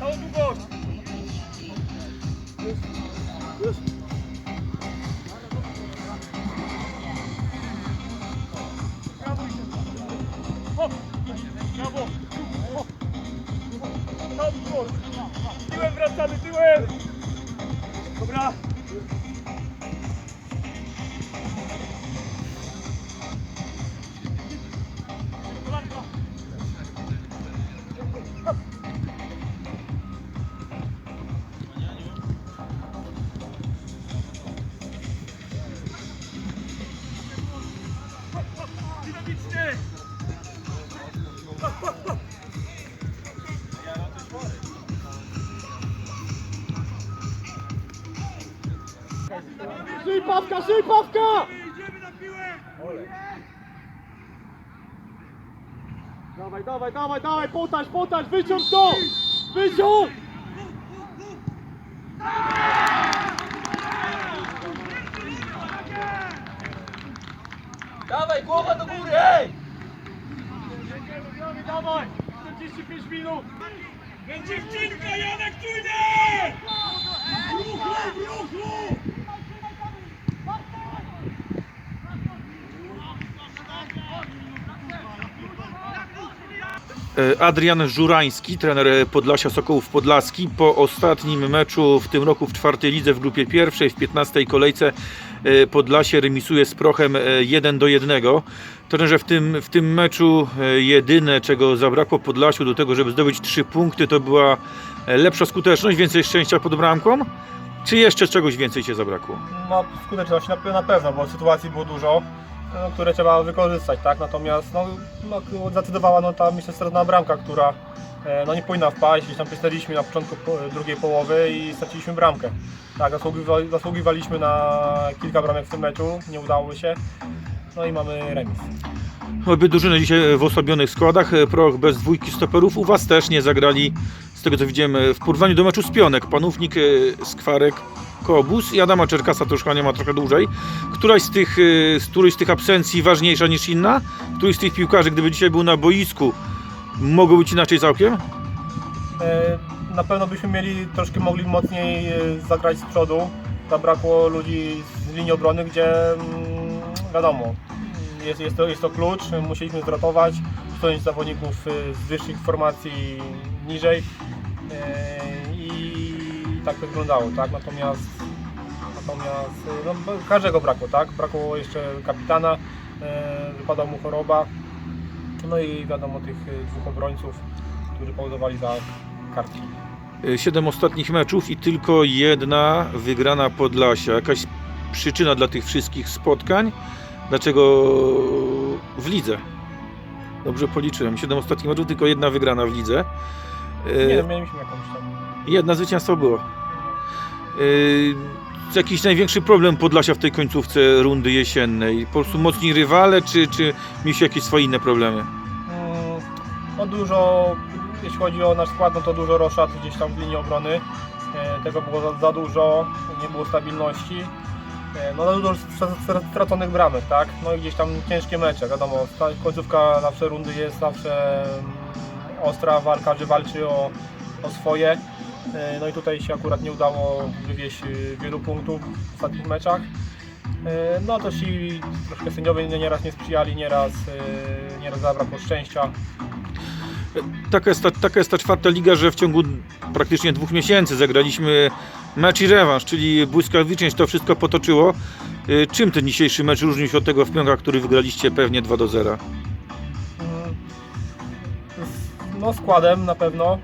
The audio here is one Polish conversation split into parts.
Całą długość. Już, już. Brawo idzie. Hop, brawo. Hop. Całą długość. Tyłem wracamy, tyłem. Dobra. Idziemy na piłę! Dawaj, dawaj, dawaj, dawaj, potaż, potaż, wyciąg to! Wyciąg! Dawaj, głowa do góry, ej! Jedziemy, dawaj, dawaj! 45 minut! Będzie wcinka, Janek Tujny! Adrian Żurański, trener Podlasia Sokołów Podlaski. Po ostatnim meczu w tym roku w czwartej lidze w grupie pierwszej, w 15 kolejce e, Podlasie remisuje z Prochem e, 1 do 1. Trenerze, w tym, w tym meczu e, jedyne, czego zabrakło Podlasiu do tego, żeby zdobyć 3 punkty, to była e, lepsza skuteczność, więcej szczęścia pod bramką? Czy jeszcze czegoś więcej się zabrakło? No, na pewno, bo sytuacji było dużo, no, które trzeba wykorzystać, tak? Natomiast no, no, zdecydowała no, ta myślę stronna bramka, która e, no, nie powinna wpaść, gdzieś tam przystaliśmy na początku po, drugiej połowy i straciliśmy bramkę. Tak, zasługiwa, zasługiwaliśmy na kilka bramek w tym meczu, nie udało się, no i mamy remis. Obie drużyny dzisiaj w osłabionych składach. Proch bez dwójki stoperów. U Was też nie zagrali, z tego co widziałem, w porównaniu do meczu z Pionek. Panównik, e, Skwarek, Kobus i Adama Czerkasa to już chyba nie ma trochę dłużej. Któraś z tych, e, z którejś z tych absencji ważniejsza niż inna? Któryś z tych piłkarzy, gdyby dzisiaj był na boisku, mogło być inaczej całkiem? E, Na pewno byśmy mieli troszkę mogli mocniej e, zagrać z przodu. Zabrakło ludzi z linii obrony, gdzie mm, wiadomo, jest, jest, to, jest to klucz, musieliśmy zrotować, przesunąć zawodników e, z wyższych formacji niżej i tak to wyglądało, tak? Natomiast natomiast e, no, każdego brakło, tak? Brakło jeszcze kapitana, e, wypadła mu choroba, no i wiadomo tych e, dwóch obrońców, którzy powodowali za kartki. E, Siedem ostatnich meczów i tylko jedna wygrana Podlasia. Jakaś przyczyna dla tych wszystkich spotkań? Dlaczego w lidze? Dobrze policzyłem. Siedem ostatnich meczów, tylko jedna wygrana w lidze. Nie, no, mieliśmy jakąś tam. Jedna zwycięstwo było. Yy, jakiś największy problem Podlasia w tej końcówce rundy jesiennej? Po prostu mocni rywale, czy, czy mieliście jakieś swoje inne problemy? Mm, No dużo, jeśli chodzi o nasz skład, no to dużo roszad gdzieś tam w linii obrony. E, Tego było za, za dużo, nie było stabilności. E, No dużo stra- stra- straconych bramek, tak? No i gdzieś tam ciężkie mecze, wiadomo, ta końcówka zawsze rundy jest zawsze mm, ostra, walka, każdy walczy o, o swoje. E, No i tutaj się akurat nie udało wywieźć y, wielu punktów w ostatnich meczach. E, No też i troszkę sędziowie nieraz nie sprzyjali, nieraz, e, nieraz zabrakło szczęścia. Taka jest, ta, taka jest ta czwarta liga, że w ciągu praktycznie dwóch miesięcy zagraliśmy mecz i rewanż, czyli błyskawicznie się to wszystko potoczyło. Czym ten dzisiejszy mecz różni się od tego w Pionkach, który wygraliście pewnie 2 do 0? Mm, No składem na pewno.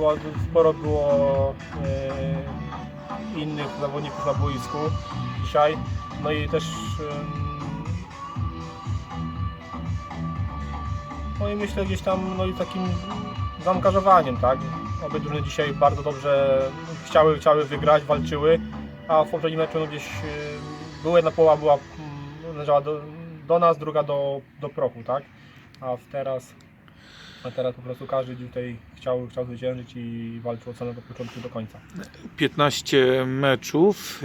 Było, sporo było e, innych zawodników na boisku dzisiaj. No i też no i myślę gdzieś tam no i takim zaangażowaniem, tak? Obie dzisiaj bardzo dobrze chciały, chciały wygrać, walczyły, a w poprzednim meczu no gdzieś e, była jedna połowa była mm, należała do, do nas, druga do, do prochu, tak? A teraz, a teraz po prostu każdy tutaj chciał, chciał zwyciężyć i walczył od samego początku do końca. 15 meczów,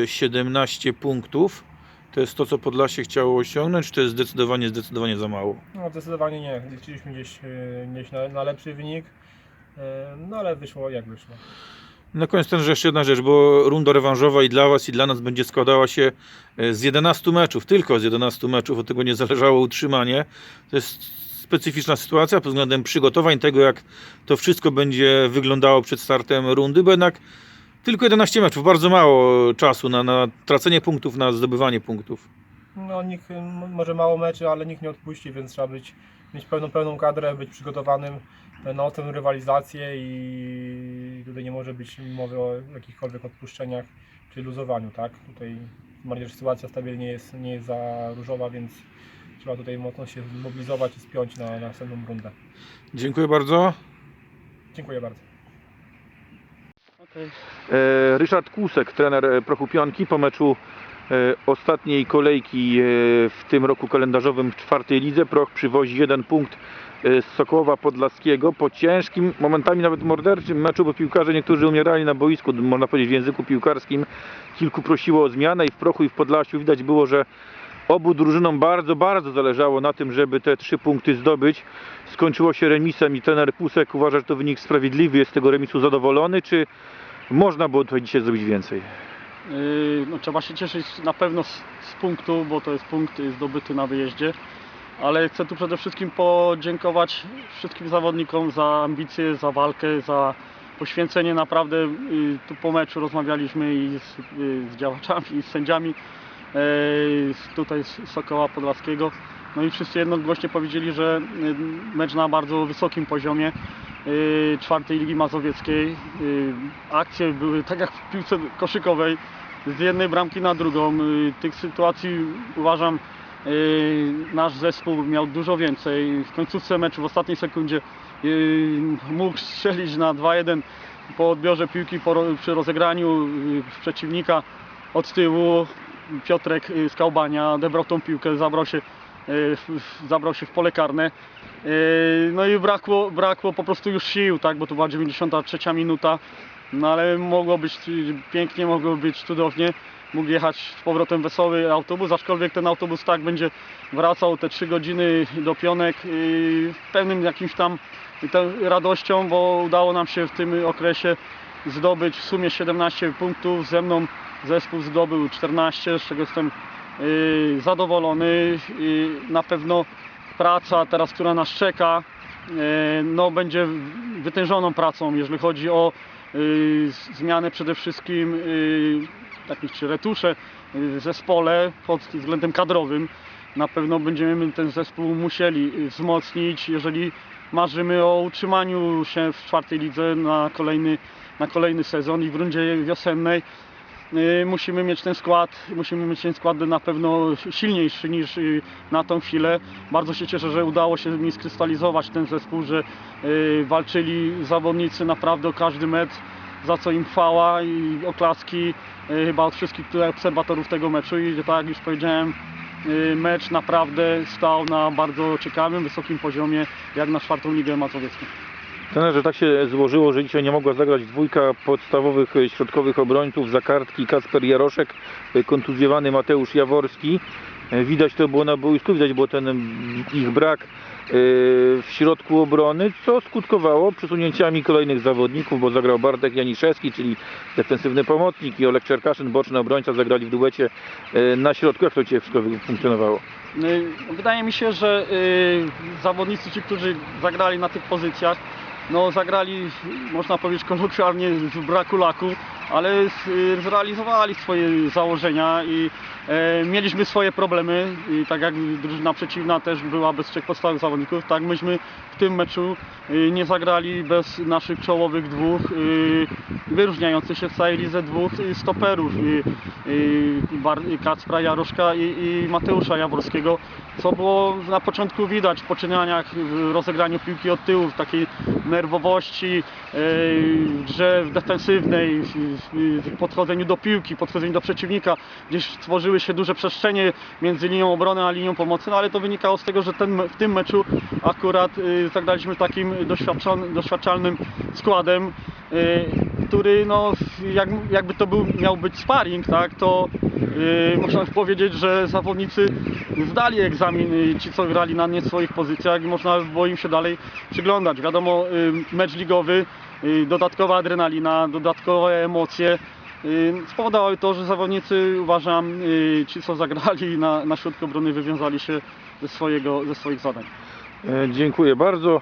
yy, 17 punktów. To jest to, co Podlasie chciało osiągnąć, czy to jest zdecydowanie, zdecydowanie za mało? No zdecydowanie nie. Liczyliśmy gdzieś, e, gdzieś na, na lepszy wynik, e, no ale wyszło jak wyszło. Na koniec ten, że jeszcze jedna rzecz, bo runda rewanżowa i dla Was, i dla nas będzie składała się z 11 meczów, tylko z 11 meczów, od tego nie zależało utrzymanie. To jest specyficzna sytuacja pod względem przygotowań, tego jak to wszystko będzie wyglądało przed startem rundy, bo jednak tylko 11 meczów, bardzo mało czasu na, na tracenie punktów, na zdobywanie punktów. No nikt, może mało meczy, ale nikt nie odpuści, więc trzeba być, mieć pełną, pełną kadrę, być przygotowanym na tę rywalizację i tutaj nie może być mowy o jakichkolwiek odpuszczeniach czy luzowaniu, tak? Tutaj tym bardziej, że sytuacja stabilnie jest, nie jest za różowa, więc trzeba tutaj mocno się zmobilizować i spiąć na, na następną rundę. Dziękuję bardzo. Dziękuję bardzo. E, Ryszard Kłusek, trener e, Prochupionki po meczu e, ostatniej kolejki e, w tym roku kalendarzowym w czwartej lidze. Proch przywozi jeden punkt e, z Sokołowa Podlaskiego po ciężkim, momentami nawet morderczym meczu, bo piłkarze niektórzy umierali na boisku, można powiedzieć w języku piłkarskim. Kilku prosiło o zmianę i w Prochu i w Podlasiu widać było, że obu drużynom bardzo, bardzo zależało na tym, żeby te trzy punkty zdobyć. Skończyło się remisem i trener Pusek uważa, że to wynik sprawiedliwy, jest z tego remisu zadowolony, czy można było tutaj dzisiaj zrobić więcej? Yy, No, trzeba się cieszyć na pewno z, z punktu, bo to jest punkt zdobyty na wyjeździe. Ale chcę tu przede wszystkim podziękować wszystkim zawodnikom za ambicje, za walkę, za poświęcenie. Naprawdę y, tu po meczu rozmawialiśmy i z, y, z działaczami, i z sędziami tutaj z Sokoła Podlaskiego. No i wszyscy jednogłośnie powiedzieli, że y, mecz na bardzo wysokim poziomie y, czwartej Ligi Mazowieckiej. Y, Akcje były tak jak w piłce koszykowej, z jednej bramki na drugą. Tych sytuacji uważam nasz zespół miał dużo więcej. W końcówce meczu, w ostatniej sekundzie mógł strzelić na 2-1 po odbiorze piłki przy rozegraniu przeciwnika od tyłu. Piotrek y, z Kałbania odebrał tą piłkę, zabrał się, y, w- w- zabrał się w pole karne. Yy, No i brakło, brakło po prostu już sił, tak, bo to była 93 minuta. No ale mogło być y, pięknie, mogło być cudownie. Mógł jechać z powrotem wesoły autobus, aczkolwiek ten autobus tak będzie wracał te 3 godziny do Pionek yy, pełnym jakimś tam radością, bo udało nam się w tym okresie zdobyć w sumie 17 punktów. Ze mną zespół zdobył 14, z czego jestem yy, zadowolony. Na pewno praca teraz, która nas czeka, e, no, będzie wytężoną pracą, jeżeli chodzi o y, zmianę przede wszystkim y, takich czy retusze y, w zespole pod względem kadrowym. Na pewno będziemy ten zespół musieli y, wzmocnić, jeżeli marzymy o utrzymaniu się w czwartej lidze na kolejny, na kolejny sezon i w rundzie wiosennej. Y, Musimy mieć ten skład, musimy mieć ten skład na pewno silniejszy niż y, na tą chwilę. Bardzo się cieszę, że udało się mi skrystalizować ten zespół, że y, walczyli zawodnicy naprawdę o każdy metr, za co im chwała i oklaski chyba od wszystkich obserwatorów tego meczu i tak jak już powiedziałem, mecz naprawdę stał na bardzo ciekawym, wysokim poziomie, jak na czwartą ligę mazowiecką. Trenerze, tak się złożyło, że dzisiaj nie mogła zagrać dwójka podstawowych e, środkowych obrońców za kartki Kasper Jaroszek, e, kontuzjowany Mateusz Jaworski. E, Widać to było na boisku, widać było ten ich brak w środku obrony, co skutkowało przesunięciami kolejnych zawodników, bo zagrał Bartek Janiszewski, czyli defensywny pomocnik i Olek Czerkaszyn, boczny obrońca, zagrali w duecie na środku. Jak to Cię wszystko funkcjonowało? Wydaje mi się, że zawodnicy ci, którzy zagrali na tych pozycjach, no zagrali, można powiedzieć kolokwialnie, z braku laku, ale zrealizowali swoje założenia i mieliśmy swoje problemy. I tak jak drużyna przeciwna też była bez trzech podstawowych zawodników, tak myśmy w tym meczu y, nie zagrali bez naszych czołowych dwóch, y, wyróżniających się w całej lidze dwóch stoperów. Kacpra Jaroszka i, Mateusza Jaworskiego, co było na początku widać w poczynaniach, w rozegraniu piłki od tyłu, w takiej nerwowości, e, w grze defensywnej, w, podchodzeniu do piłki, podchodzeniu do przeciwnika, gdzieś tworzyły się duże przestrzenie między linią obrony a linią pomocy, no ale to wynikało z tego, że ten, w tym meczu akurat y, zagraliśmy takim doświadczalnym składem, y, który no, jak, jakby to był, miał być sparring, tak, to y, można powiedzieć, że zawodnicy zdali egzamin, ci co grali na nie swoich pozycjach i można było im się dalej przyglądać. Wiadomo, mecz ligowy, dodatkowa adrenalina, dodatkowe emocje spowodowały to, że zawodnicy uważam, y, ci co zagrali na, na środku obrony wywiązali się ze, swojego, ze swoich zadań. E, Dziękuję bardzo.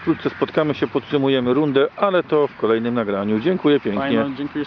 Wkrótce spotkamy się, podsumujemy rundę, ale to w kolejnym nagraniu. Dziękuję pięknie. Fajno, dziękuję.